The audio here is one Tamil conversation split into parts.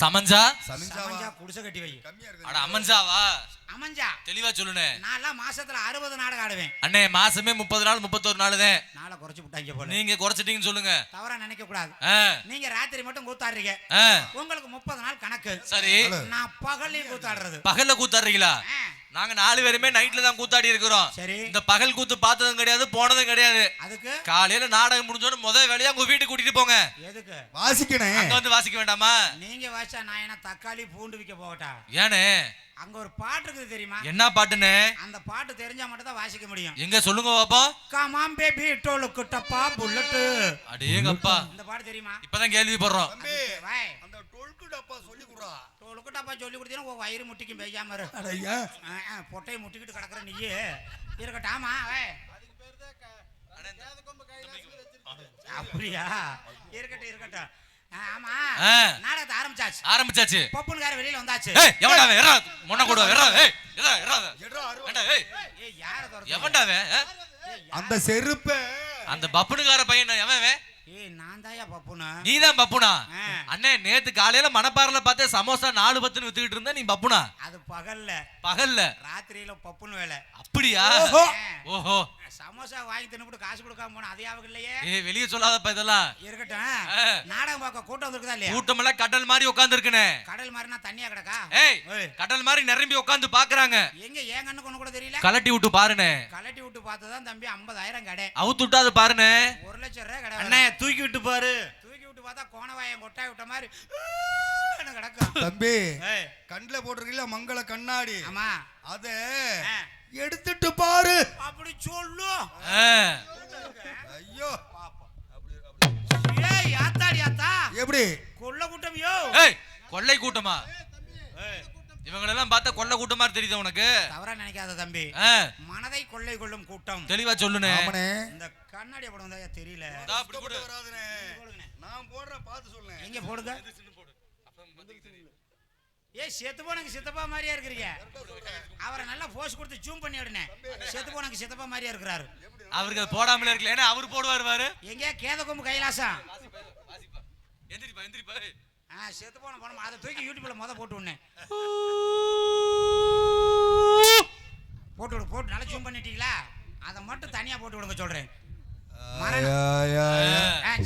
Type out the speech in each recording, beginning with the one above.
சமஞ்சா? சமைஞ்சா? குடிசை கட்டி வை. அட அமஞ்சாவா அமைஞ்சா. தெளிவா சொல்லுனே நான்லாம் மாசத்துல அறுபது நாடகம் ஆடுவேன். அண்ணே மாசமே முப்பது நாள் முப்பத்தொரு நாள் தான். நாளை குறைச்சு விட்டாங்க போல. நீங்க குறைச்சிட்டீங்கன்னு சொல்லுங்க. தவறா நினைக்க கூடாது. நீங்க ராத்திரி மட்டும் கூத்தாடுறீங்க. உங்களுக்கு முப்பது நாள் கணக்கு. சரி. நான் பகல்லையும் கூத்தாடுறது. பகல்ல கூத்தாடுறீங்களா? நாங்க நாலு பேருமே நைட்ல தான் கூத்தாடி இருக்கிறோம். சரி. இந்த பகல் கூத்து பார்த்ததும் கிடையாது போனதும் கிடையாது. அதுக்கு? காலையில நாடகம் முடிஞ்சோன்னு முத வேலையா உங்க வீட்டுக்கு கூட்டிட்டு போங்க. எதுக்கு? வாசிக்கணும். வந்து வாசிக்க வேண்டாமா? நீங்க வாசா நான் என்ன தக்காளி பூண்டு விற்க போகட்டா? ஏனே? அங்க ஒரு பாட்டு இருக்குது தெரியுமா? என்ன பாட்டுன்னு? அந்த பாட்டு தெரிஞ்சா மட்டும் தான் வாசிக்க முடியும். எங்க சொல்லுங்க பாப்போம் கமாம் பேபி டோலு குட்டப்பா புல்லட்டு அடேங்கப்பா இந்த பாட்டு தெரியுமா? இப்பதான் கேள்விப்படுறோம். அந்த டொல்கு டப்பா சொல்லி கொடுறா. டோலு குட்டப்பா சொல்லி கொடுத்தீங்கன்னா உன் வயிறு முட்டிக்கும் பெய்யாம இரு. அடையா பொட்டையை முட்டிக்கிட்டு கிடக்குற நீயே. இருக்கட்டாமா வே அப்படியா? இருக்கட்டும் இருக்கட்டும். ஆமா. நாடகத்தை ஆரம்பிச்சாச்சு. ஆரம்பிச்சாச்சு. பப்புனுக்கார வெளியில வந்தாச்சு. எவன்டா அவன்? எறா முன்ன கூட எறா ஏய் எறா எறா. எட்ரா அருவா. ஏண்டா ஏய் ஏய் யார துரத்து எவன்டா அவன்? ஆ? அந்த செருப்ப. அந்த பப்புனுக்கார பையன் எவன் அவன்? ஏய் நான் தாயா பப்புனு. நீதான் பப்புனா? ஆ. அண்ணே நேத்து காலையில மணப்பாறையில பார்த்தே சமோசா நாலு பத்துன்னு வித்துக்கிட்டு இருந்த நீ பப்புனா? அது பகல்ல. பகல்ல. ராத்திரியில பப்புனு வேலை. அப்படியா? ஓஹோ. சமோசா வாங்கி தின்னுபிட்டு காசு கொடுக்காம போன அது யாவுக்கு இல்லையே. ஏய் வெளிய சொல்லாதப்பா இதெல்லாம். இருக்கட்டும். நாடகம் பார்க்க கூட்டம் வந்திருக்குதா இல்லையா? கூட்டமெல்லாம் கடல் மாதிரி உட்கார்ந்து இருக்குனே கடல் மாதிரினா தண்ணியா கிடக்கா? ஏய் கடல் மாதிரி நிரம்பி உட்கார்ந்து பாக்குறாங்க. எங்க ஏன் கண்ணுக்கு ஒண்ணு கூட தெரியல? கலட்டி விட்டு பாருனே. கலட்டி விட்டு பார்த்ததான் தம்பி ஐம்பதாயிரம் கடை. அவுத்து விட்டு அது பாருனே. ஒரு லட்சம் ரூபாய் கடை அண்ணே. தூக்கி விட்டு பாரு. தூக்கி விட்டு பார்த்தா கோணவாயம் கொட்டாய் விட்ட மாதிரி கிடக்கும். தம்பி. ஏய், கண்ணுல போட்டிருக்கீங்களா மங்கள கண்ணாடி. ஆமா. அத எடுத்துட்டு பாரு. அப்படி சொல்லு. ஐயோ. ஏய் ஆத்தாடி ஆத்தா. எப்படி? கொல்ல கூட்டம் யோ. ஏய் கொள்ளை கூட்டமா? இவங்களெல்லாம் பார்த்தா கொள்ளை கூட்டம் மாதிரி தெரியுது உனக்கு? தவறா நினைக்காத தம்பி. மனதை கொள்ளை கொள்ளும் கூட்டம். தெளிவா சொல்லுனே இந்த கண்ணாடி படம் வந்தா தெரியல. போடு. நான் போடுறேன் பார்த்து சொல்லேன் எங்க போடுங்க? ஏய் செத்து போனங்க சித்தப்பா மாதிரியா இருக்கிறீங்க. அவரை நல்லா போஸ் கொடுத்து ஜூம் பண்ணி விடுனே செத்து போனங்க சித்தப்பா மாதிரியா இருக்கிறாரு. அவருக்கு அது போடாமலே இருக்கல ஏன்னா அவர் போடுவாரு பாரு. எங்க கேத கொம்பு கைலாசம்? எந்திரிப்பா எந்திரிப்பா ஏய். ஆ செத்து போன பணம் அதை தூக்கி யூடியூப்ல முத போட்டு விடனே போட்டு விடு போட்டு நல்லா ஜூம் பண்ணிட்டீங்களா? அதை மட்டும் தனியா போட்டு விடுங்க சொல்றேன்.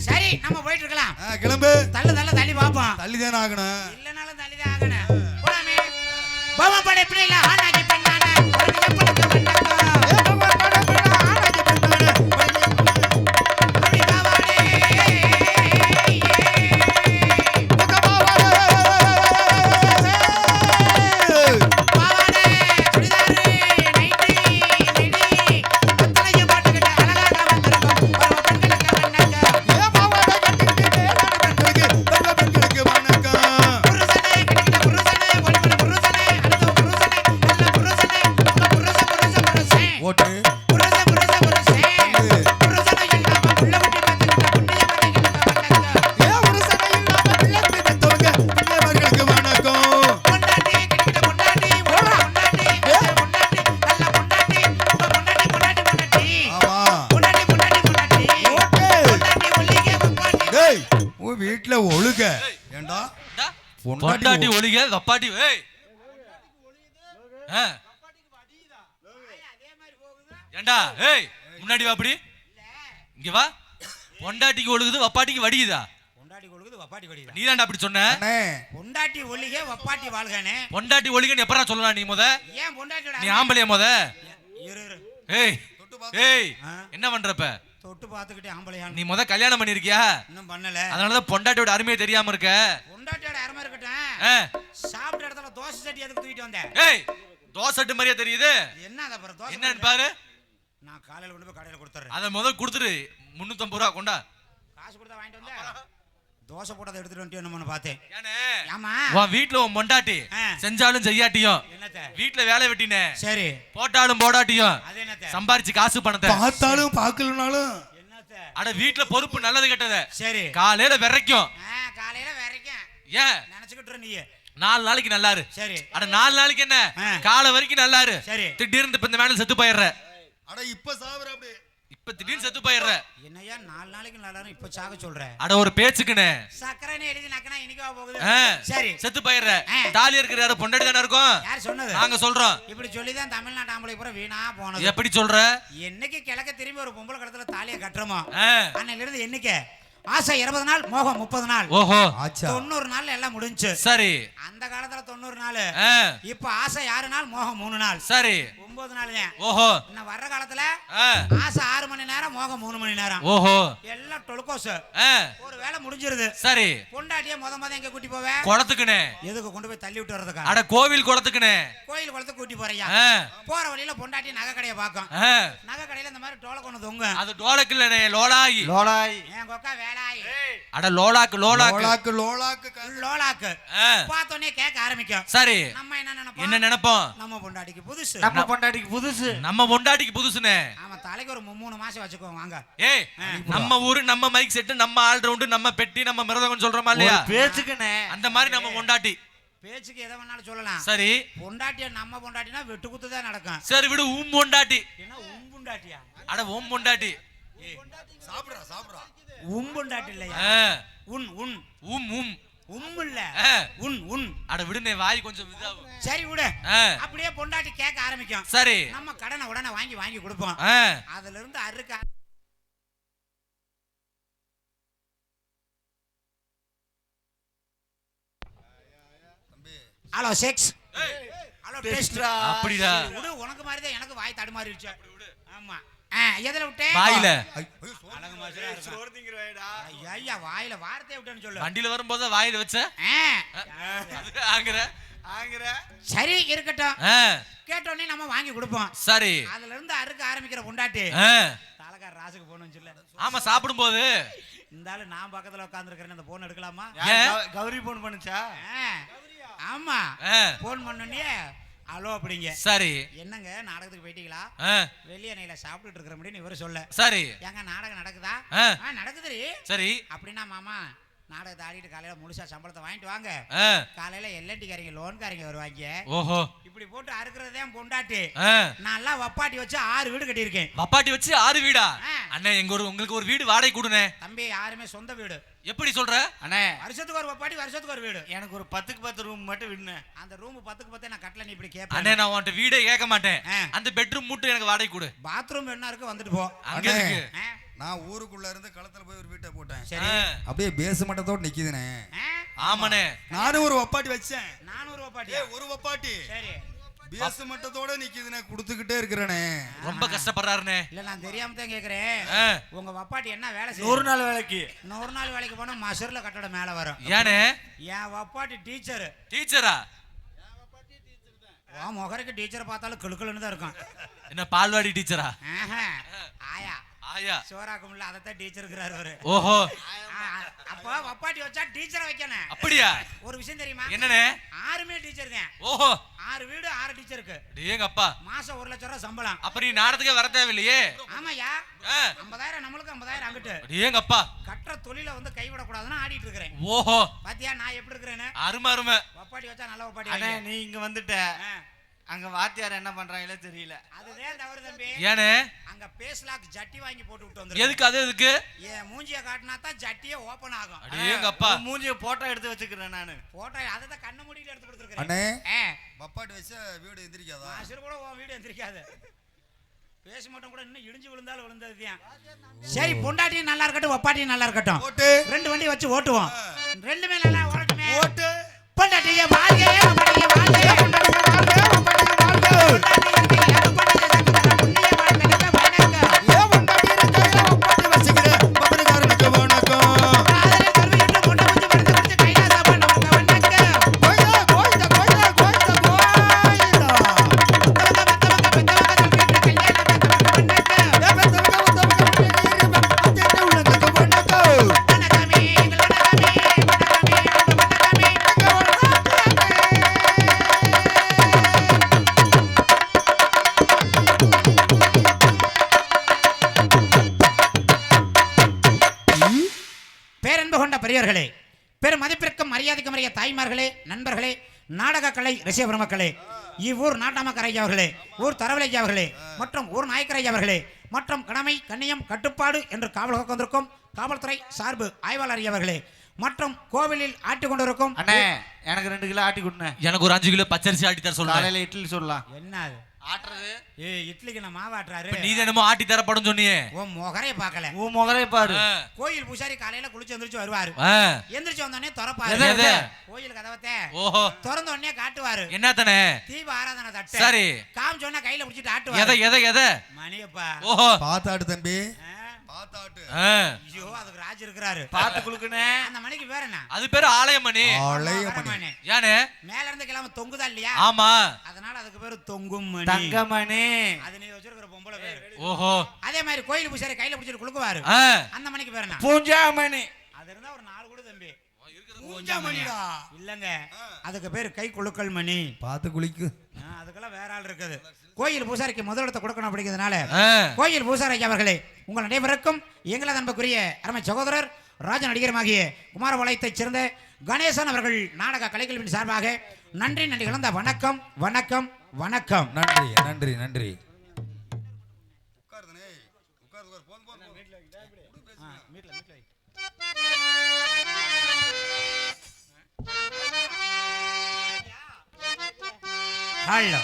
சரி நம்ம போயிட்டு இருக்கலாம். ஆ, கிளம்பு. தள்ளு தள்ள தள்ளி பார்ப்போம் தள்ளி தானே ஆகணும். இல்லனாலும் தள்ளிதான் ஆகணும் போலாமே பொண்டாட்டி பொண்டாட்டி ஒளிக வப்பாட்டி ஏய்! ஆ. ஏண்டா ஏய் முன்னாடி வா அப்படி. இங்க வா. பொண்டாட்டிக்கு ஒழுகுது வப்பாட்டிக்கு வடியுதா பொண்டாட்டி கொழுகுது, வப்பாட்டி? நீதான்டா அப்படி சொன்ன. அண்ணே. பொண்டாட்டி ஒல்லிக வப்பாட்டி வாழ்கனே பொண்டாட்டி ஒழுகுன்னு எப்பறா சொல்லலாம் நீ முத? ஏன் நீ ஆம்பளைய முத? இரு இரு. ஏய் ஏய்? என்ன பண்றப்ப? தொட்டு பார்த்துக்கிட்டே ஆம்பளையான் நீ முத கல்யாணம் பண்ணிருக்கியா? இன்னும் பண்ணல. அதனாலதான் பொண்டாட்டியோட அருமையை தெரியாம இருக்க பொண்டாட்டியோட அருமை இருக்கட்டும் ஆ. சாப்பிட்ட இடத்துல தோசை சட்டி எதுக்கு தூக்கிட்டு வந்தேன் ஏய் தோசை மாதிரியா தெரியுது? என்ன அதை அப்புறம் தோசை என்னன்னு. பாரு. நான் காலையில கொண்டு போய் கடையில கொடுத்துறேன் அத முதல் கொடுத்துரு முன்னூத்தம்பது ரூபா கொண்டா. காசு கொடுத்தா வாங்கிட்டு வந்தேன் தோசை போட்டதை எடுத்துட்டு வந்துட்டு பார்த்தேன். ஆமா உன் வீட்டுல உன் பொண்டாட்டி ஆ. செஞ்சாலும் செய்யாட்டியும். என்னத்த? வீட்டுல வேலை வெட்டினே. சரி. போட்டாலும் போடாட்டியும். அது என்னத்த? சம்பாரிச்சு காசு பணத்தை. பார்த்தாலும் பார்க்கலனாலும். என்னத்த? அட வீட்டுல பொறுப்பு நல்லது கெட்டத. சரி. காலையில விரைக்கும். காலையில வரைக்கும். ஏன் நினைச்சுக்கிட்டு நீ நாலு நாளைக்கு நல்லா இரு சரி. அட நாலு நாளைக்கு என்ன. காலை வரைக்கும் நல்லா இரு சரி. திடீர்னு இப்ப இந்த வேலை செத்து போயிடுற. அட இப்ப சாவுற அப்படி இப்ப திடீர்னு செத்து போயிடுற. என்னையா நாலு நாளைக்கு நல்லா இப்ப சாக சொல்ற? அட ஒரு பேச்சுக்குனே சக்கரைன்னு எழுதி நக்கனா இன்னைக்கா போகுது. சரி. செத்து போயிடுற. தாலி இருக்கிற யாரும் பொண்டாடி தானே இருக்கும்? யார் சொன்னது? நாங்க சொல்றோம். இப்படி சொல்லிதான் தமிழ்நாட்டு ஆம்பளை பூரா வீணா போனது. எப்படி சொல்ற? என்னைக்கு கிழக்க திரும்பி ஒரு பொம்பளை கடத்துல தாலியை கட்டுறோமோ அன்னையில இருந்து என்னைக்கு? ஆசை இருபது நாள் மோகம் முப்பது நாள். ஓஹோ. ஆச்சா. தொண்ணூறு நாள் எல்லாம் முடிஞ்சு. சரி. அந்த காலத்துல தொண்ணூறு நாள். ஆ, இப்ப ஆசை ஆறு நாள் மோகம் மூணு நாள். சரி. ஒன்பது நாள் தான் ஓஹோ. இன்னும் வர்ற காலத்துல ஆசை ஆறு மணி நேரம் மோகம் மூணு மணி நேரம். ஓஹோ. எல்லாம் டொலுக்கோஸ் ஆ, ஒரு வேலை முடிஞ்சிருது. சரி. பொண்டாட்டிய முத முத எங்க கூட்டி போவேன் குளத்துக்குனே. எதுக்கு கொண்டு போய் தள்ளி விட்டு வர்றதுக்கா? அட கோவில் குளத்துக்குனே. கோயில் குளத்துக்கு கூட்டி போறியா? ஆ, போற வழியில பொண்டாட்டி நகை கடையை பார்க்கும். ஆ, நகை கடையில இந்த மாதிரி டோலை கொண்டு தொங்க. அது டோலக்கு இல்லனே லோலாயி. லோலாய். என் கொக்கா வேலாய் அட லோலாக்கு லோலாக்கு. கேட்க ஆரம்பிக்கும். சரி. நம்ம என்ன நினைப்போம்? என்ன நினைப்போம்? நம்ம பொண்டாட்டிக்கு புதுசு. நம்ம பொண்டாட்டிக்கு புதுசு. நம்ம பொண்டாட்டிக்கு புதுசுனே. ஆமா தலைக்கு ஒரு மூணு மாசம் வச்சுக்கோங்க வாங்க. ஏய் நம்ம ஊரு நம்ம மைக் செட் நம்ம ஆல் ரவுண்டு நம்ம பெட்டி நம்ம மிருதகம் சொல்றோமா இல்லையா? ஒரு பேச்சுக்குண்ணே அந்த மாதிரி நம்ம பொண்டாட்டி. பேச்சுக்கு எதை வேணாலும் சொல்லலாம். சரி. பொண்டாட்டிய நம்ம பொண்டாட்டினா வெட்டு குத்து தான் நடக்கும். சரி விடு உம் பொண்டாட்டி. என்ன உம்புண்டாட்டியா அட உம் பொண்டாட்டி. சாப்பிடுறா சாப்பிடுறா. உம்புண்டாட்டி இல்லையா? உன் உன். உம் உம். உம் இல்ல. உன் உன். அட விடுனே வாய் கொஞ்சம் இதாகும். சரி விடு. அப்படியே பொண்டாட்டி கேட்க ஆரம்பிக்கும். சரி. நம்ம கடனை உடனே வாங்கி வாங்கி கொடுப்போம். ஆ, அதுல இருந்து அறுக்க ஹலோ செக்ஸ் ஹலோ டெஸ்ட் அப்படிடா. விடு. உனக்கு மாதிரி தான் எனக்கு வாய் தடுமாறிடுச்சு. ஆமா. எதுல விட்டேன் வாயில. ஐயோ, வாயில வார்த்தையை விட்டேன்னு சொல்லு. வண்டியில வரும்போது வாயில வச்ச? ஆங்குற. சரி இருக்கட்டும். கேட்டோடனே நம்ம வாங்கி கொடுப்போம். சரி. அதுல இருந்து அறுக்க ஆரம்பிக்கிற பொண்டாட்டி. ஆ, தலைக்கார ராசுக்கு போகணும்னு சொல்ல ஆமா சாப்பிடும்போது. இந்த ஆளு நான் பக்கத்துல உட்காந்துருக்கிறேன் அந்த போன் எடுக்கலாமா? கௌரி போன் பண்ணுச்சா. ஆமா. போன் பண்ணோடனே ஹலோ அப்படிங்க. சரி. என்னங்க நாடகத்துக்கு போயிட்டீங்களா? வெளியே நைல சாப்பிட்டுட்டு இருக்கிற முடியும் இவரு சொல்ல. சரி. ஏங்க நாடகம் நடக்குதா? நடக்குதுரி சரி. அப்படின்னா மாமா நாடகத்தை ஆடிட்டு காலையில முழுசா சம்பளத்தை வாங்கிட்டு வாங்க. காலையில எல்என்டிக்காரங்க லோன்காரங்க வருவாங்க. ஓஹோ. இப்படி போட்டு அறுக்கிறதே பொண்டாட்டி. எல்லாம் வப்பாட்டி வச்சு ஆறு வீடு கட்டியிருக்கேன். வப்பாட்டி வச்சு ஆறு வீடா? ஆ. அண்ணே எங்க ஒரு உங்களுக்கு ஒரு வீடு வாடகை கொடுனே தம்பி யாருமே சொந்த வீடு. எப்படி சொல்ற? அண்ணே. வருஷத்துக்கு ஒரு வப்பாட்டி வருஷத்துக்கு ஒரு வீடு. எனக்கு ஒரு பத்துக்கு பத்து ரூம் மட்டும் விடுனேன் அந்த ரூம் பத்துக்கு பத்தே நான் கட்டல நீ இப்படி அண்ணே கேட்பேன் நான் உன்கிட்ட வீடே கேட்க மாட்டேன். அந்த பெட்ரூம் மட்டும் எனக்கு வாடகை கொடு. பாத்ரூம் என்ன இருக்கு வந்துட்டு போ. அங்க அண்ணே. இருக்கு. நான் ஊருக்குள்ள இருந்து களத்துல போய் ஒரு வீட்டை போட்டேன். சரி. அப்படியே பேச மட்டத்தோட நிக்குதுனே ஆமாண்ணே. நானும் ஒரு வப்பாட்டி வச்சேன். நானூறு வப்பாட்டி ஏய், ஒரு வப்பாட்டி சரி. பேச மட்டத்தோட நிக்குதுனே கொடுத்துக்கிட்டே இருக்கிறேனே. ரொம்ப கஷ்டப்படுறாருண்ணே இல்ல நான் தெரியாம தான் கேக்குறேன். உங்க வப்பாட்டி என்ன வேலை நூறு செய்யும் நாள் வேலைக்கு. நூறு நாள் வேலைக்கு போனா மசூர்ல கட்டட மேல வரும். ஏனே? என் வப்பாட்டி டீச்சர். டீச்சரா? உன் முகருக்கு டீச்சரை பார்த்தாலும் கிளுக்குன்னு தான் இருக்கும். என்ன பால்வாடி டீச்சரா? ஆஹா, ஆயா. ஆயா. சோறாக்கும்ல அதைத்தான் டீச்சர் இருக்கிறாரு அவரு. ஓஹோ. அப்போ வப்பாட்டி வச்சா டீச்சரை வைக்கணும். அப்படியா? ஒரு விஷயம் தெரியுமா? என்னண்ணே? ஆறுமே டீச்சர் தான் ஓஹோ. ஆறு வீடு ஆறு டீச்சருக்கு ஏங்க அப்பா மாசம் ஒரு லட்சம் ரூபாய் சம்பளம். அப்ப நீ நாடத்துக்கே வர தேவையில்லையே? ஆமாய்யா. ஆ, ஐம்பதாயிரம் நம்மளுக்கு ஐம்பதாயிரம் அங்கிட்டு. ஏங்க அப்பா கட்டுற தொழில வந்து கைவிடக்கூடாதுன்னு ஆடிட்டு இருக்கிறேன். ஓஹோ. பாத்தியா நான் எப்படி இருக்கிறேன்னு? அருமை அருமை. வப்பாட்டி வச்சா நல்ல வப்பாட்டி. நீ இங்க வந்துட்ட. அங்க வாத்தியார் என்ன பண்றாங்களே தெரியல. அதுதான் தவறு தம்பி. ஏனே? அங்க பேஸ்லாக் ஜட்டி வாங்கி போட்டு விட்டு வந்து எதுக்கு அது எதுக்கு? என் மூஞ்சிய காட்டினா தான் ஜட்டியே ஓபன் ஆகும். அடேங்க அப்பா. மூஞ்சிய போட்டோ எடுத்து வச்சுக்கிறேன் நானு. போட்டோ அதை தான் கண்ணு மூடிட்டு எடுத்து கொடுத்துருக்கேன் அண்ணே ஏ வப்பாட்டி வச்சா வீடு எந்திரிக்காதா? ஆசிரியர் கூட உன் வீடு எந்திரிக்காது. பேச மட்டும் கூட இன்னும் இடிஞ்சு விழுந்தாலும் விழுந்ததுதான் சரி பொண்டாட்டியும் நல்லா இருக்கட்டும் ஒப்பாட்டியும் நல்லா இருக்கட்டும். ஓட்டு. ரெண்டு வண்டி வச்சு ஓட்டுவோம். ரெண்டுமே நல்லா ஓடட்டுமே. ஓட்டு. பொண்டாட்டிய வாழ்க பொண்டாட்டிய வாழ்க பொண்டாட்டிய வாழ்க பொண்டாட்டிய ரசிக பெருமக்களே இவ்வூர் நாட்டாமக்கரையா அவர்களே ஊர் தரவலையா அவர்களே மற்றும் ஊர் நாயக்கரையா அவர்களே மற்றும் கடமை கண்ணியம் கட்டுப்பாடு என்று காவல் வந்திருக்கும் காவல்துறை சார்பு ஆய்வாளர் அவர்களே மற்றும் கோவிலில் ஆட்டிக் கொண்டிருக்கும் அண்ணே எனக்கு ரெண்டு கிலோ ஆட்டி கொடுண்ணே. எனக்கு ஒரு அஞ்சு கிலோ பச்சரிசி ஆட்டி தர காலையில இட்லி சொல்லலாம் என்ன ஆட்டுறது? ஏ இட்லிக்கு நான் மாவாட்டுறாரு இப்ப நீ என்னமோ ஆட்டி தரப்படும் சொன்னியே. உன் முகரைய பார்க்கல. உன் முகரே பாரு. கோயில் பூசாரி காலையில குளிச்சு எந்திரிச்சு வருவாரு. எந்திரிச்சு வந்தோடனே எது, திறப்பாரு. எது? கோயில் கதவத்தை. ஓஹோ. திறந்த உடனே காட்டுவாரு. என்ன தானே தீப ஆராதனை தட்டு. சரி. காமிச்சோன்னா கையில பிடிச்சிட்டு எதை ஆட்டுவாரு. எதை எதை மணியப்பா. ஓஹோ. பார்த்தாட்டு தம்பி. ஆ, பார்த்தாட்டு ஆ, ஐயோ அதுக்கு ராஜ் இருக்கிறாரு. பார்த்து குளுக்குனே அந்த மணிக்கு பேர் என்ன? அது பேரு ஆலயமணி. மேல இருந்து கிளம்ப தொங்குதா இல்லையா? ஆமா. அதனால அதுக்கு பேரு தொங்கும் மணி தங்கமணி. அது நீ வச்சிருக்கிற பொம்பளை பேரு. ஓஹோ. அதே மாதிரி கோயில் பூசாரி கையில பிடிச்சிட்டு குளுக்குவாரு அந்த மணிக்கு பேர் என்ன? பூஞ்சாமணி. அது இருந்தா ஒரு நாலு தம்பி இல்லங்க. அதுக்கு பேரு கை குலுக்கல் மணி. பார்த்து குளிக்கு. அதுக்கெல்லாம் வேற ஆள் இருக்குது. கோயில் பூசாரிக்கு முதலிடத்தை கொடுக்கணும் அப்படிங்கிறதுனால கோயில் பூசாரி அவர்களே உங்கள் அனைவருக்கும் எங்களது அன்புக்குரிய அருமை சகோதரர் ராஜ நடிகருமாகிய குமாரபாளையத்தைச் சேர்ந்த கணேசன் அவர்கள் நாடக கலைகளின் சார்பாக நன்றி நன்றி கலந்த வணக்கம் வணக்கம் வணக்கம். நன்றி நன்றி நன்றி. ஹலோ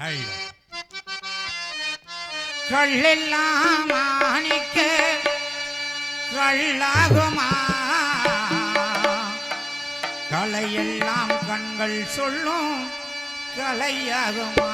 ஹலோ கள்ளெல்லாம் மாணிக்க கள்ளாகுமா கலையெல்லாம் கண்கள் சொல்லும் கலையாகுமா?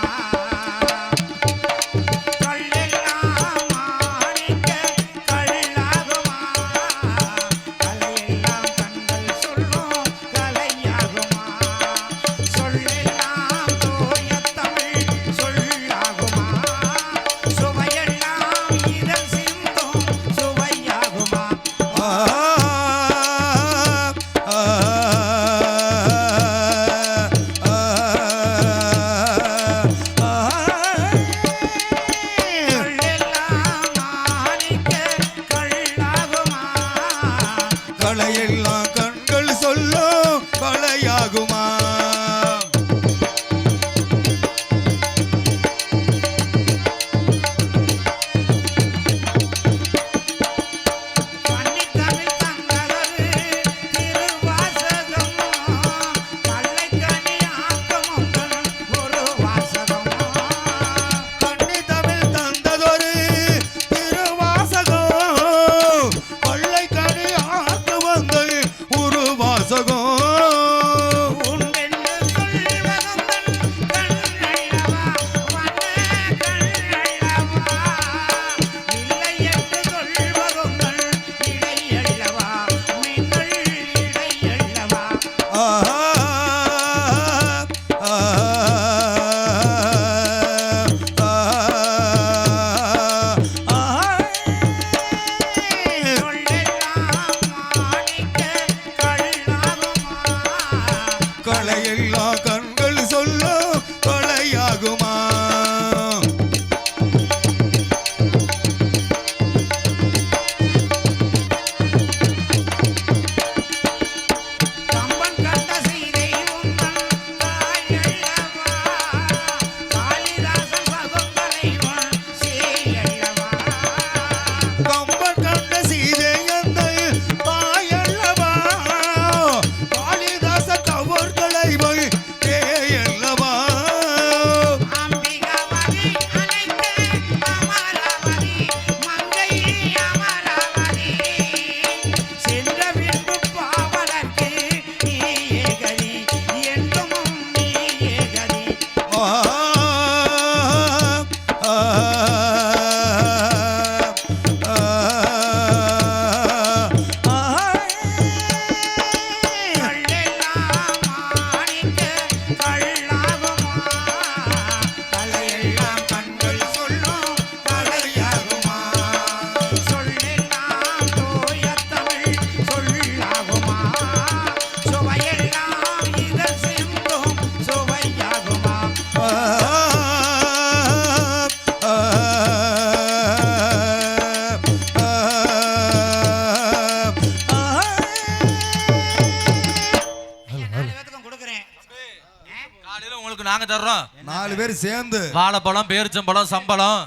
நாலு பேர் சேர்ந்து. வாழைப்பழம் பேரிச்சம்பழம் சம்பளம்?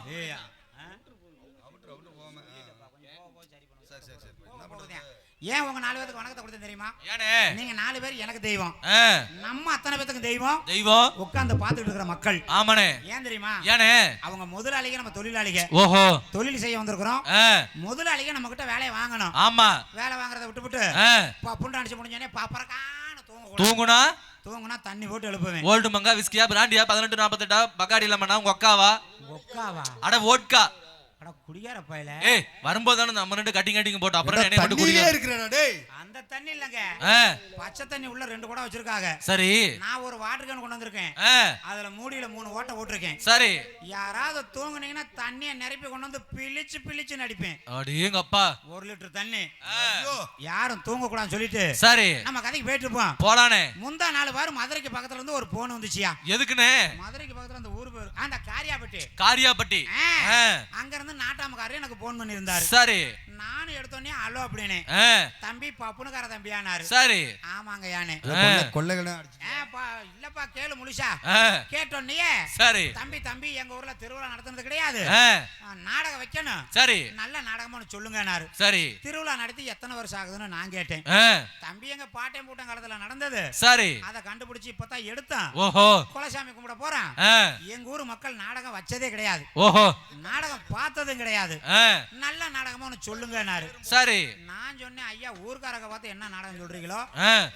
ஏன் உங்க நாலு பேருக்கு வணக்கத்தை கொடுத்தேன் தெரியுமா? ஏனே? நீங்க நாலு பேர் எனக்கு தெய்வம். நம்ம அத்தனை பேத்துக்கும் தெய்வம். தெய்வம். உட்கார்ந்து பார்த்துட்டு இருக்கிற மக்கள். ஆமாண்ணே. ஏன் தெரியுமா? ஏனே? அவங்க முதலாளிக நம்ம தொழிலாளிக ஓஹோ. தொழில் செய்ய வந்திருக்கிறோம். முதலாளிக நம்ம கிட்ட வேலையை வாங்கணும். ஆமா. வேலை வாங்குறத விட்டுவிட்டு புண்டு அடிச்சு முடிஞ்சோடனே பாப்பறக்கான தூங்க தூங்குனா? தூங்குனா தண்ணி போட்டு எழுப்புவேன். ஓல்டு மங்கா விஸ்கியா பிராண்டியா பதினெட்டு நாற்பத்தெட்டா பக்காடி இல்லாமண்ணா உங்க அக்காவா ஒக்காவா அட ஓட்கா அட குடியார பயல. ஏய் வரும்போது தானே நம்ம ரெண்டு கட்டிங் கட்டிங் போட்டு அப்புறம் என்னை மட்டும் தண்ணியிலே குடிக்க இருக்கிறடா டேய். அந்த தண்ணி இல்லங்க. பச்சை தண்ணி உள்ள ரெண்டு குடம் வச்சிருக்காங்க. சரி. நான் ஒரு வாட்டர் கேன் கொண்டு வந்திருக்கேன். அதுல மூடியில மூணு ஓட்டை போட்டிருக்கேன். சரி. யாராவது தூங்குனீங்கன்னா தண்ணியை நிரப்பி கொண்டு வந்து பிழிச்சு பிழிச்சு நடிப்பேன். அடேங்க அப்பா ஒரு லிட்டர் தண்ணி. யாரும் தூங்க கூடாதுன்னு சொல்லிட்டு சரி. நம்ம கதைக்கு போயிட்டு இருப்போம். போலானே. முந்தா நாலு வாரம். மதுரைக்கு பக்கத்துல இருந்து ஒரு போன் வந்துச்சியா? எதுக்குண்ணே மதுரைக்கு பக்கத்துல அந்த ஊர் பேர். அந்த காரியாபட்டி. ஆ, அங்க இருந்து நாட்டாமக்காரர் எனக்கு போன் பண்ணியிருந்தாரு. சரி. நானும் எடுத்தோடனே அலோ அப்படின்னு தம்பி பப்புனுக்கார தம்பியானாரு சரி. ஆமாங்க யானே. கொள்ளைகளை அடிச்சு. ஏப்பா இல்லப்பா கேளு முழுசா. கேட்டோன்னே சரி. தம்பி தம்பி எங்க ஊர்ல திருவிழா நடத்துனது கிடையாது. நாடகம் வைக்கணும். சரி. நல்ல நாடகமா ஒண்ணு சொல்லுங்கனாரு சரி. திருவிழா நடத்தி எத்தனை வருஷம் ஆகுதுன்னு நான் கேட்டேன். தம்பி எங்க பாட்டையும் பூட்டம் காலத்துல நடந்தது. சரி. அதை கண்டுபிடிச்சு இப்பதான் எடுத்தான். ஓஹோ. குலசாமி கும்பிட போறான். எங்க ஊர் மக்கள் நாடகம் வச்சதே கிடையாது. ஓஹோ. நாடகம் பார்த்ததும் கிடையாது. நல்ல நாடகமா சொல்லுங்கனாரு சரி. நான் சொன்னேன் ஐயா ஊர்க்காரங்க பார்த்து என்ன நாடகம் சொல்றீங்களோ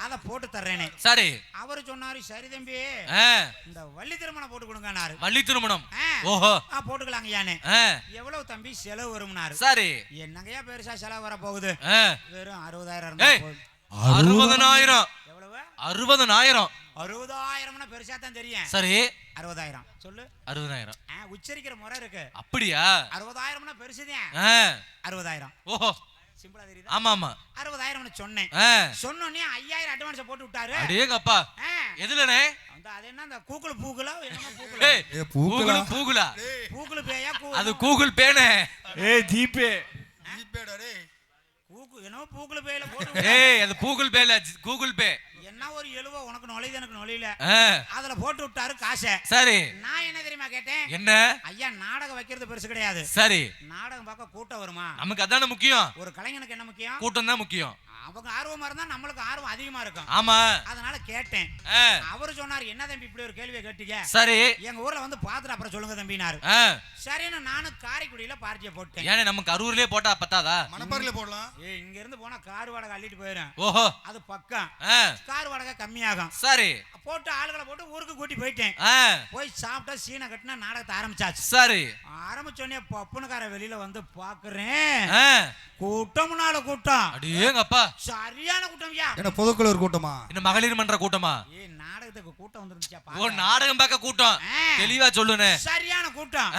அதை போட்டு தர்றேனே. சரி. அவரு சொன்னாரு சரி தம்பி இந்த வள்ளி திருமணம் போட்டு கொடுங்கனாரு வள்ளி திருமணம். ஓஹோ. போட்டுக்கலாங்க யானே. எவ்வளவு தம்பி செலவு வரும்னாரு. சரி. என்னங்கய்யா பெருசா செலவு வர போகுது வெறும் அறுபதாயிரம். அறுபதனாயிரம். எவ்வளவு? அறுபதனாயிரம். அறுபதாயிரம்னா பெருசா தான் தெரியும். சரி. அறுபதாயிரம். சொல்லு. அறுபதாயிரம் உச்சரிக்கிற முறை இருக்கு. அப்படியா? அறுபதாயிரம்னா பெருசுதான். அறுபதாயிரம். ஓஹோ. சிம்பிளா தெரியுதா? ஆமா ஆமா அறுபதாயிரம்னு சொன்னேன். சொன்னோடனே ஐயாயிரம் அட்வான்ஸ் போட்டு விட்டாரு. அடேங்க அப்பா ஆ, எதுலனே அந்த அது என்ன அந்த கூக்குள் பூக்குலோ என்னமோ? கூகுள் பூகுலா பூக்குள் பேயா அது கூகுள் பேனே. ஏய் ஜிபே. ஜிபேடா டேய். கூக்கு என்னமோ பூக்குள் பேயில போட்டு ஏய் அது கூகுள் பேல கூகுள் பே. என்ன ஒரு எழுவோ உனக்கு நுழையுது எனக்கு நுழையல? அதுல போட்டு விட்டாரு காசை. சரி. நான் என்ன தெரியுமா கேட்டேன்? என்ன? ஐயா நாடகம் வைக்கிறது பெருசு கிடையாது. சரி. நாடகம் பார்க்க கூட்டம் வருமா? நமக்கு அதானே முக்கியம்? ஒரு கலைஞனுக்கு என்ன முக்கியம்? கூட்டம் தான் முக்கியம். அவங்க ஆர்வமா இருந்தா நம்மளுக்கு ஆர்வம் அதிகமா இருக்கும். ஆமா. அதனால கேட்டேன். அவரு சொன்னாரு என்ன தம்பி இப்படி ஒரு கேள்வியை கேட்டீங்க? சரி. எங்க ஊர்ல வந்து பாத்துட்டு அப்புறம் சொல்லுங்க தம்பினாரு. ஆ, சரின்னு நானும் காரைக்குடியில பார்ட்டியை போட்டேன். ஏனே நமக்கு அரூர்லயே போட்டா பத்தாதா? மணப்பாறையில போடலாம். ஏய் இங்க இருந்து போனா கார் வாடகை அள்ளிட்டு போயிடும் ஓஹோ. அது பக்கம். ஆ, கார் வாடகை கம்மியாகும். சரி. போட்டு ஆளுகளை போட்டு ஊருக்கு கூட்டி போயிட்டேன். ஆ, போய் சாப்பிட்டா சீனை கட்டினா நாடகத்தை ஆரம்பிச்சாச்சு. சரி. ஆரம்பிச்சோடனே பப்புனுக்கார வெளியில வந்து பாக்குறேன். ஆ, கூட்டம்னால கூட்டம். அடேங்க அப்பா சரியான கூட்டம் ஐயா என்ன பொதுக்குழு கூட்டமா? இந்த மகளிர் மன்ற கூட்டமா? ஏய் நாடகத்துக்கு கூட்டம் வந்துருந்துச்சா ஓ. நாடகம் பார்க்க கூட்டம். தெளிவா சொல்லுனே. சரியான கூட்டம்.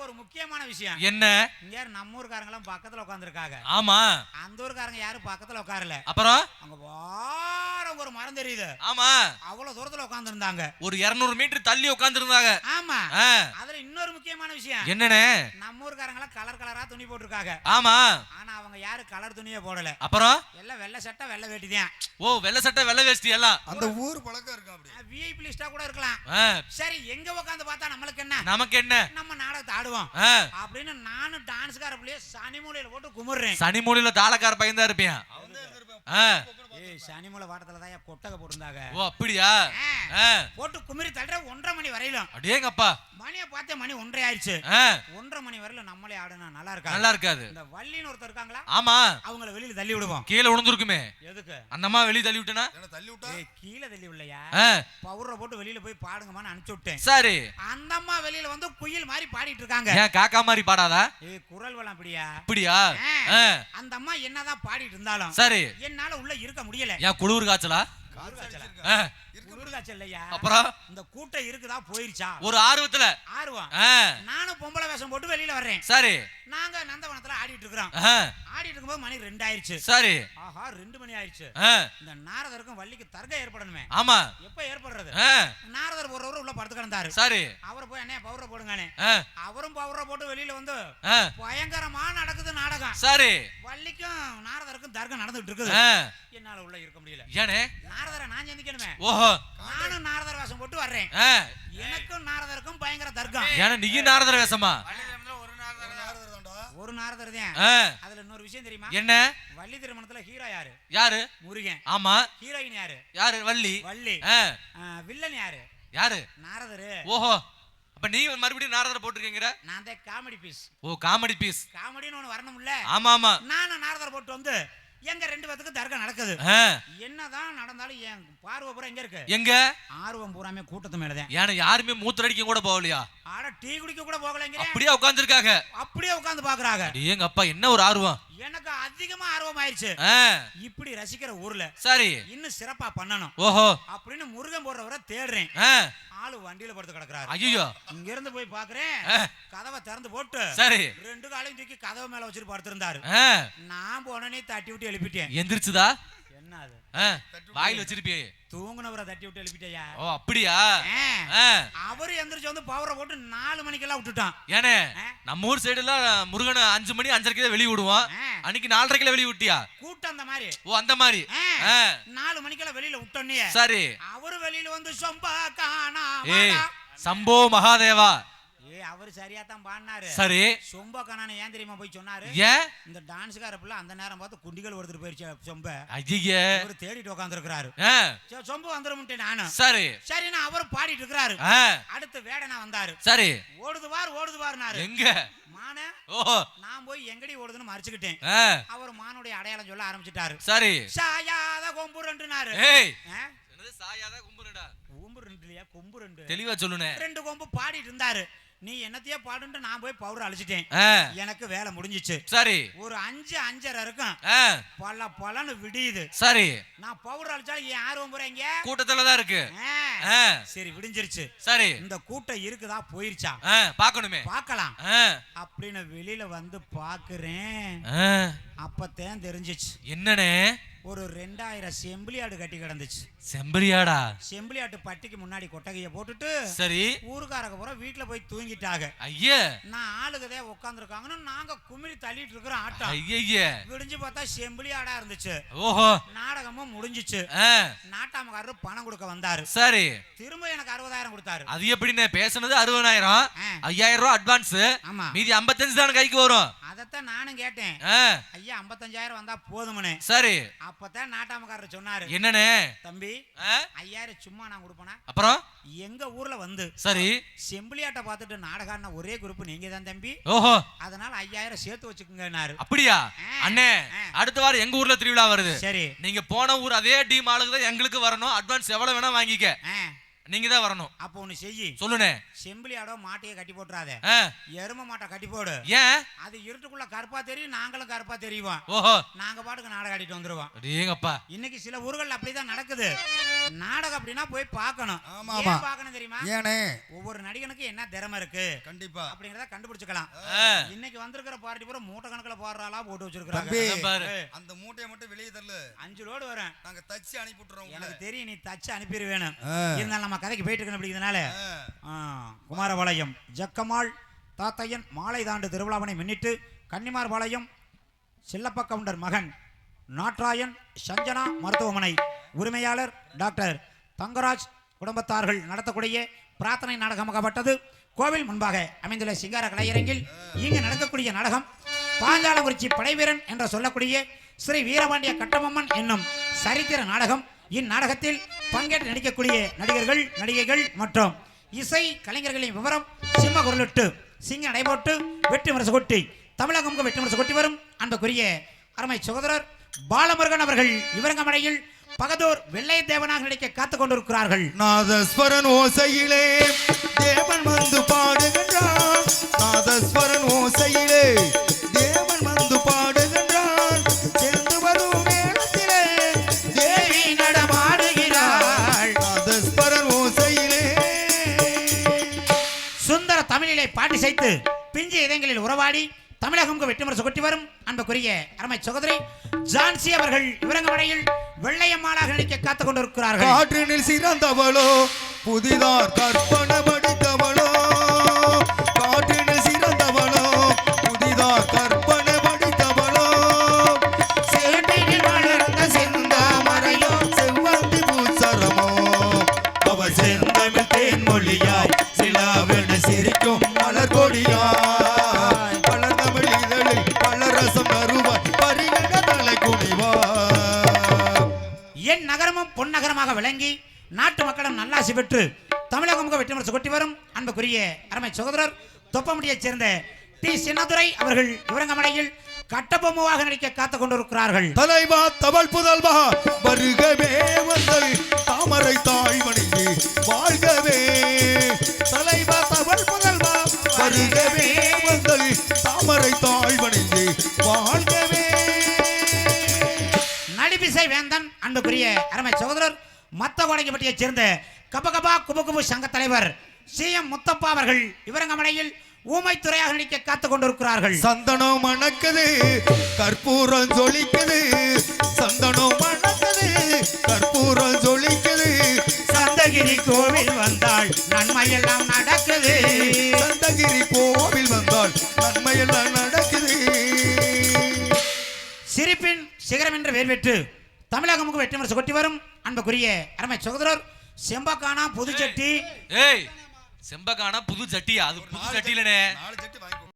ஒரு முக்கியமான விஷயம். என்ன? இங்க நம்ம ஊர்க்காரங்க எல்லாம் பக்கத்துல உட்காந்துருக்காங்க ஆமா. அந்த ஊர்க்காரங்க யாரும் பக்கத்துல உட்காரல அப்புறம்? அங்க வாரம் ஒரு மரம் தெரியுது. ஆமா. அவ்வளவு தூரத்துல உட்கார்ந்திருந்தாங்க ஒரு 200 மீட்டர் தள்ளி உட்கார்ந்திருந்தாங்க ஆமா. ஆ, அதுல இன்னொரு முக்கியமான விஷயம். என்னண்ணே நம்ம ஊர்க்காரங்க எல்லாம் கலர் கலரா துணி போட்டிருக்காங்க. ஆமா. ஆனா அவங்க யாரு கலர் துணியே போடல. அப்புறம்? எல்லாம் வெள்ளை சட்டை வெள்ளை வேட்டிதான். ஓ வெள்ளை சட்டை வெள்ளை வேஷ்டி எல்லாம். அந்த ஊர் பழக்கம் இருக்கா விஐபி லிஸ்டா கூட இருக்கலாம். சரி எங்க உட்காந்து பார்த்தா நம்மளுக்கு என்ன? நமக்கு என்ன? நம்ம நாடகத்தை ஆடுவோம். அப்படின்னு நானும் டான்ஸ்கார பிள்ளைய சனி மூலையில போட்டு கும்பிடுறேன் சனி மூலையில தாளக்கார பையன் தான் இருப்பியா ஆ, ஏய் சனி மூலை வாட்டத்துல தான் கொட்டகை போட்டிருந்தாங்க ஓ அப்படியா? போட்டு குமிரி தள்ளுற ஒன்றரை மணி வரையிலும். அடேங்கப்பா. மணியை பார்த்தே மணி ஒன்றரை ஆயிடுச்சு. ஒன்றரை மணி வரையில நம்மளே ஆடுனா நல்லா இருக்கா நல்லா இருக்காது. இந்த வள்ளின்னு ஒருத்தர் இருக்காங்களா? ஆமா. அவங்கள வெளியில தள்ளி விடுவோம். கீழே விழுந்திருக்குமே. எதுக்கு? அந்த அம்மா வெளிய தள்ளி விட்டனா? தள்ளி விட்டா? ஏய் கீழே தள்ளி விடலையா? பவுடரை போட்டு வெளியில போய் பாடுங்கம்மான்னு அனுப்பிச்சு விட்டேன். சரி. அந்த அம்மா வெளியில வந்து குயில் மாதிரி பாடிட்டு இருக்காங்க. ஏன் காக்கா மாதிரி பாடாதா? ஏய் குரல் வளம் அப்படியா? அந்த அம்மா என்னதான் பாடிட்டு இருந்தாலும் சரி. என்னால உள்ள இருக்க முடியல. ஏன் குளிர் காய்ச்சலா? அப்புறம்? இந்த கூட்டம் இருக்குதா? போயிருச்சா? ஒரு ஆர்வத்துல. ஆர்வம். நானும் பொம்பளை வேஷம் போட்டு வெளியில வர்றேன். சரி. நாங்க நந்தவனத்துல ஆடிட்டு இருக்கிறோம். ஆ, பாடிட்டு இருக்கும்போது மணி ரெண்டு ஆயிருச்சு சரி. ஆஹா ரெண்டு மணி ஆயிருச்சு. இந்த நாரதருக்கும் வள்ளிக்கு தர்க்கம் ஏற்படணுமே. ஆமா. எப்ப ஏற்படுறது? நாரதர் ஒருவர் உள்ள படுத்து கிடந்தாரு. சரி. அவரை போய் அண்ணே பவுடரை போடுங்கண்ணே. ஆ, அவரும் பவுடரை போட்டு வெளியில வந்து பயங்கரமா நடக்குது நாடகம். சரி. வள்ளிக்கும் நாரதருக்கும் தர்க்கம் நடந்துட்டு இருக்குது. என்னால உள்ள இருக்க முடியல. ஏனே? நாரதரை நான் சந்திக்கணுமே ஓஹோ. நானும் நாரதர் வேஷம் போட்டு வர்றேன். எனக்கும் நாரதருக்கும் பயங்கர தர்க்கம். ஏன்னா நீயும் நாரதர வேஷமா? ஒரு நாரதர் தான். அதுல இன்னொரு விஷயம் தெரியுமா? என்ன? வள்ளி திருமணத்துல ஹீரோ யாரு? யாரு? முருகன். ஆமா. ஹீரோயின் யாரு? யாரு? வள்ளி. வள்ளி. வில்லன் யாரு? யாரு? நாரதரு. ஓஹோ. அப்ப நீ மறுபடியும் நாரதரை போட்டிருக்கீங்கிற? நான் தான் காமெடி பீஸ் ஓ காமெடி பீஸ் காமெடின்னு ஒண்ணு வரணும்ல. ஆமா ஆமா. நானும் நாரதர் போட்டு வந்து எங்க ரெண்டு பேத்துக்கு தர்க்கம் நடக்குது. என்னதான் நடந்தாலும் என் பார்வை பூரா எங்க இருக்கு? எங்க? ஆர்வம் பூராமே கூட்டத்து மேலதான். ஏன்னா யாருமே மூத்திரடிக்க கூட போகலையா? ஆட டீ குடிக்க கூட போகலைங்கிறேன். அப்படியே உட்காந்துருக்காங்க அப்படியே உட்கார்ந்து பாக்குறாங்க எங்க அப்பா என்ன ஒரு ஆர்வம்? எனக்கு அதிகமா ஆர்வம் ஆயிருச்சு இப்படி ரசிக்கிற ஊர்ல சரி. இன்னும் சிறப்பா பண்ணணும். ஓஹோ. அப்படின்னு முருகன் போடுறவரை தேடுறேன். ஆளு வண்டியில படுத்து கிடக்குறாரு. ஐயோ இங்க இருந்து போய் பாக்குறேன் கதவை திறந்து போட்டு சரி. ரெண்டு காலையும் தூக்கி கதவு மேல வச்சுட்டு படுத்திருந்தாரு. நான் போனனே தட்டி விட்டு எழுப்பிட்டேன். எந்திரிச்சுதா? என்ன அது வாயில வச்சிருப்பியே. தூங்குனவரை தட்டி விட்டு எழுப்பிட்டேயா? ஓ அப்படியா? அவரு எந்திரிச்சு வந்து பவரை போட்டு நாலு மணிக்கெல்லாம் விட்டுட்டான். ஏனே. நம்ம ஊர் சைடு எல்லாம் முருகனை அஞ்சு மணி அஞ்சரைக்கு தான் வெளிய விடுவோம். அன்னைக்கு நாலரைக்குல வெளிய விட்டியா கூட்டம் அந்த மாதிரி. ஓ அந்த மாதிரி. நாலு மணிக்கெல்லாம் வெளியில விட்டோன்னே. சரி. அவரு வெளியில வந்து சொம்பா காணா ஏய் சம்போ மகாதேவா. அவரு சரியா தான் பாடினாரு. சரி. சொம்பா காணான்னு ஏன் தெரியுமா போய் சொன்னாரு? ஏன் இந்த டான்ஸ்கார பிள்ளை அந்த நேரம் பார்த்து குண்டிகள் ஒருத்தர் போயிருச்சு சொம்ப. ஐய அவரு தேடிட்டு உட்காந்துருக்கிறாரு சொம்பு வந்துருமுட்டே நானும் சரி. சரிண்ணா அவரும் பாடிட்டு இருக்கிறாரு. அடுத்து வேடனா வந்தாரு. சரி. ஓடுது பார் ஓடுது பாருனாரு எங்க? மான நான் போய் எங்கடி ஓடுதுன்னு மறைச்சுக்கிட்டேன். அவர் மானுடைய அடையாளம் சொல்ல ஆரம்பிச்சிட்டாரு. சரி. சாயாத கொம்பு ரெண்டுனாரு. ஏய். சாயாதா கும்புறடா கொம்பு ரெண்டு? இல்லையா கொம்பு ரெண்டு. தெளிவா சொல்லுனே. ரெண்டு கொம்பு பாடிட்டு இருந்தாரு. நீ என்னத்தையே பாடுன்ட்டு நான் போய் பவுடர் அழிச்சிட்டேன். எனக்கு வேலை முடிஞ்சிச்சு. சரி. ஒரு அஞ்சு அஞ்சரை இருக்கும். பல பலன்னு விடியுது. சரி. நான் பவுடர் அழிச்சாலும் ஏன் ஆர்வம் போறீங்க கூட்டத்துல தான் இருக்கு. சரி விடிஞ்சிருச்சு. சரி. இந்த கூட்டம் இருக்குதா? போயிருச்சா? பார்க்கணுமே. பார்க்கலாம். அப்படின்னு வெளியில வந்து பாக்குறேன் அப்பத்தான் தெரிஞ்சிச்சு. என்னனே ஒரு ரெண்டாயிரம் செம்பிளி ஆடு கட்டி கிடந்துச்சு. செம்பரியாடா செம்பிளி ஆட்டு பட்டிக்கு முன்னாடி கொட்டகைய போட்டுட்டு சரி. ஊருக்காரங்க பூரா வீட்டுல போய் தூங்கிட்டாங்க. ஐய. நான் ஆளுகதே உட்காந்துருக்காங்கன்னு நாங்க குமிழி தள்ளிட்டு இருக்கிறோம் ஆட்டம் ஐய விடிஞ்சு பார்த்தா செம்பிளி ஆடா இருந்துச்சு. ஓஹோ. நாடகமும் முடிஞ்சிச்சு. நாட்டாமக்காரரு பணம் கொடுக்க வந்தாரு. சரி. திரும்ப எனக்கு அறுபதாயிரம் கொடுத்தாரு. அது எப்படின்னு பேசுனது அறுபதாயிரம். ஐயாயிரம் ரூபாய் அட்வான்ஸ் ஆமா. மீதி ஐம்பத்தஞ்சு தானே கைக்கு வரும். அதைத்தான் நானும் கேட்டேன். ஐயா ஐம்பத்தஞ்சாயிரம் வந்தா போதும்னு. சரி. அப்பதான் நாட்டாமக்காரர் சொன்னாரு. என்னனே தம்பி ஐயாயிரம் சும்மா நான் கொடுப்பேனா? அப்புறம்? எங்க ஊர்ல வந்து சரி. செம்பிளியாட்ட பார்த்துட்டு நாடகான ஒரே குரூப் நீங்க தான் தம்பி. ஓஹோ. அதனால ஐயாயிரம் சேர்த்து வச்சுக்கோங்கன்னாரு. அப்படியா. அண்ணே. அடுத்த வாரம் எங்க ஊர்ல திருவிழா வருது. சரி. நீங்க போன ஊர் அதே டீம் ஆளுக்கு தான் எங்களுக்கு வரணும். அட்வான்ஸ் எவ்வளவு வேணா வாங்கிக்க. நீங்க தான் வரணும். அப்போ ஒண்ணு செய்யி. சொல்லுனே செம்பிளியாடோ மாட்டையே கட்டி போட்டுறாத. எரும மாட்டை கட்டி போடு. ஏன்? அது இருட்டுக்குள்ள கருப்பா தெரியும் நாங்களும் கருப்பா தெரியுவோம். ஓஹோ. நாங்க பாட்டுக்கு நாடகம் ஆடிட்டு வந்துருவோம். அடேங்கப்பா. இன்னைக்கு சில ஊர்கள் அப்படிதான் நடக்குது. நாடகம் அப்படின்னா போய் பார்க்கணும். ஆமா, ஆமா. பார்க்கணும் தெரியுமா? ஏனே? ஒவ்வொரு நடிகனுக்கு என்ன திறமை இருக்கு? கண்டிப்பா. அப்படிங்கறத கண்டுபிடிச்சுக்கலாம். இன்னைக்கு வந்திருக்கிற பார்ட்டி பூரா மூட்டை கணக்குல போடுறாளா போட்டு வச்சிருக்காங்க பாரு. அந்த மூட்டையை மட்டும் வெளியே தள்ளு. அஞ்சு லோடு வரும். நாங்க தச்சு அனுப்பி விட்டுறோம் எனக்கு தெரியும் நீ தச்சு அனுப்பிடுவேணும் ஆ. இருந்தாலும் நம்ம கதைக்கு போயிட்டு இருக்கணும் அப்படிங்கிறதுனால குமாரபாளையம். ஜக்கம்மாள் தாத்தையன் மாலை தாண்டு திருவிழாவினை முன்னிட்டு கன்னிமார்பாளையம் செல்லப்ப கவுண்டர் மகன் நாட்ராயன் சஞ்சனா மருத்துவமனை உரிமையாளர் டாக்டர் தங்கராஜ் குடும்பத்தார்கள் நடத்தக்கூடிய பிரார்த்தனை நாடகமாகப்பட்டது கோவில் முன்பாக அமைந்துள்ள சிங்கார கலையரங்கில் இங்கு நடக்கக்கூடிய நாடகம் பாஞ்சாலங்குறிச்சி படைவீரன் என்று சொல்லக்கூடிய ஸ்ரீ வீரபாண்டிய கட்டபொம்மன் என்னும் சரித்திர நாடகம். இந்நாடகத்தில் பங்கேற்று நடிக்கக்கூடிய நடிகர்கள் நடிகைகள் மற்றும் இசை கலைஞர்களின் விவரம் சிம்ம குரலிட்டு சிங்க நடைபோட்டு வெற்றி முரசு கொட்டி தமிழகம் வெற்றி முரசு கொட்டி வரும் அன்புக்குரிய அருமை சகோதரர் பாலமுருகன் அவர்கள் இவரங்கமடையில் பகதூர் வெள்ளை தேவனாக நடிக்க காத்துக் கொண்டிருக்கிறார்கள். நாதஸ்வரன் ஓசையிலே தேவன் வந்து பாடுகின்றான் நாதஸ்வரன் ஓசையிலே பாட்டு செய்து பிஞ்சு இதயங்களில் உறவாடி தமிழகம் வெற்றி சுகட்டி கொட்டி வரும் அன்புக்குரிய அருமை சகோதரி ஜான்சி அவர்கள் இவரங்கமடையில் வெள்ளையம்மாளாக நடிக்க காத்துக் கொண்டிருக்கிறார்கள். காற்றினில் சிறந்தவளோ புதிதார் கற்பனை படித்தவளோ பொன்னகரமாக நாட்டு மக்களிடம் நல்லாசி பெற்று தமிழகம் வெற்றி மரசு கொட்டி வரும் அன்புக்குரிய அருமை சகோதரர் தொப்பமுடியைச் சேர்ந்த டி சின்னதுரை அவர்கள் இவரங்கமடையில் கட்டபொம்முவாக நடிக்க காத்துக் கொண்டிருக்கிறார்கள். தலைவா தவள் புதல்வா வருகவே வந்தல் தாமரை தாய் வணங்கி மத்த கோடைக்கப்பட்டியைச் சேர்ந்த கபகபா குபகுபு சங்க தலைவர் சி எம் முத்தப்பா அவர்கள் இவரங்கமடையில் ஊமைத்துறையாக நடிக்க காத்துக் கொண்டிருக்கிறார்கள். சந்தனம் மணக்குது கற்பூரம் ஜொலிக்குது. சந்தனம் மணக்குது கற்பூரம் ஜொலிக்குது. சந்தகிரி கோவில் வந்தால் நன்மையெல்லாம் நடக்குது. சந்தகிரி கோவில் வந்தால் நன்மையெல்லாம் நடக்குது. சிரிப்பின் சிகரம் என்று வேர் பெற்று தமிழகமுக்கு வெற்றி முரசு கொட்டி வரும். அன்புக்குரிய அருமை சகோதரர் செம்பக்கானா புதுச்சட்டி. ஏய் செம்பக்கானா புது சட்டியா அது புது சட்டியிலனே நாலு சட்டி வாங்கி